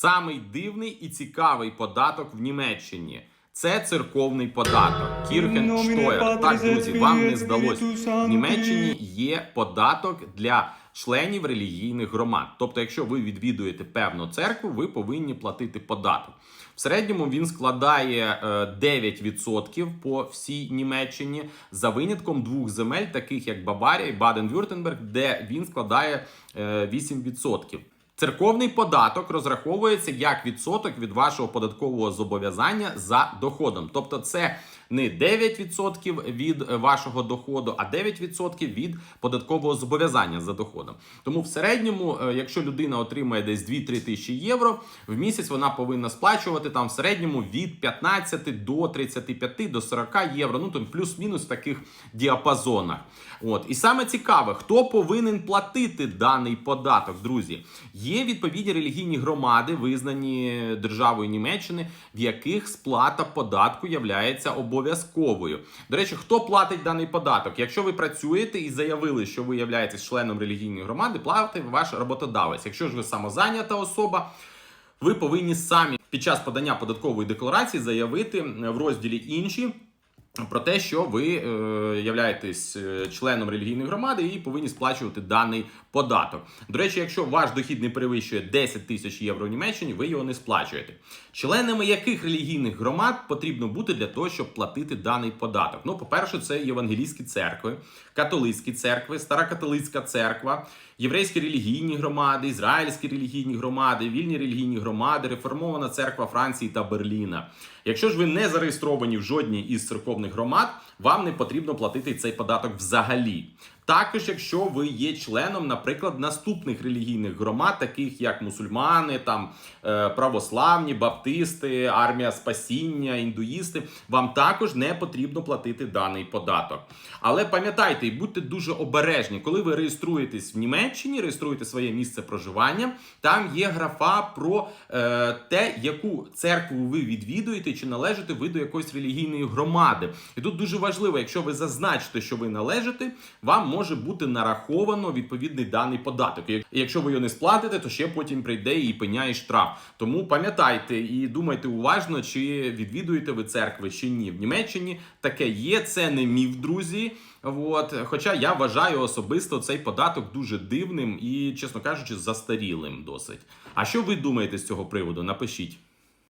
Самий дивний і цікавий податок в Німеччині. Це церковний податок. Кірхенштоєр. Так, друзі, вам не здалося. В Німеччині є податок для членів релігійних громад. Тобто, якщо ви відвідуєте певну церкву, ви повинні платити податок. В середньому він складає е, 9% по всій Німеччині за винятком двох земель, таких як Баварія і Баден-Вюртенберг, де він складає е, 8%. Церковний податок розраховується як відсоток від вашого податкового зобов'язання за доходом. Тобто, це не 9% від е, вашого доходу, а 9% від податкового зобов'язання за доходом. Тому в середньому, е, якщо людина отримує десь 2-3 тисячі євро, в місяць вона повинна сплачувати там в середньому від 15 до 35 до 40 євро. Ну там плюс-мінус в таких діапазонах. От і саме цікаве, хто повинен платити даний податок, друзі. Є відповідні релігійні громади, визнані державою Німеччини, в яких сплата податку являється обов'язковою. До речі, хто платить даний податок? Якщо ви працюєте і заявили, що ви являєтесь членом релігійної громади, платить ваш роботодавець. Якщо ж ви самозайнята особа. Ви повинні самі під час подання податкової декларації заявити в розділі інші про те, що ви е, являєтесь е, членом релігійної громади і повинні сплачувати даний податок. До речі, якщо ваш дохід не перевищує 10 тисяч євро в Німеччині, ви його не сплачуєте. Членами яких релігійних громад потрібно бути для того, щоб платити даний податок? Ну, по-перше, це євангелійські церкви, католицькі церкви, старокатолицька церква, єврейські релігійні громади, ізраїльські релігійні громади, вільні релігійні громади, реформована церква Франції та Берліна. Якщо ж ви не зареєстровані в жодній із церковних громад, вам не потрібно платити цей податок взагалі. Також, якщо ви є членом, наприклад, наступних релігійних громад, таких як мусульмани, там е, православні, баптисти, армія спасіння, індуїсти, вам також не потрібно платити даний податок. Але пам'ятайте і будьте дуже обережні, коли ви реєструєтесь в Німеччині, реєструєте своє місце проживання. Там є графа про е, те, яку церкву ви відвідуєте, чи належите ви до якоїсь релігійної громади. І тут дуже важливо, якщо ви зазначите, що ви належите, вам може бути нараховано відповідний даний податок. Якщо ви його не сплатите, то ще потім прийде і пеня і штраф. Тому пам'ятайте і думайте уважно, чи відвідуєте ви церкви чи ні. В Німеччині таке є, це не міф, друзі. От, хоча я вважаю особисто цей податок дуже дивним і, чесно кажучи, застарілим досить. А що ви думаєте з цього приводу? Напишіть.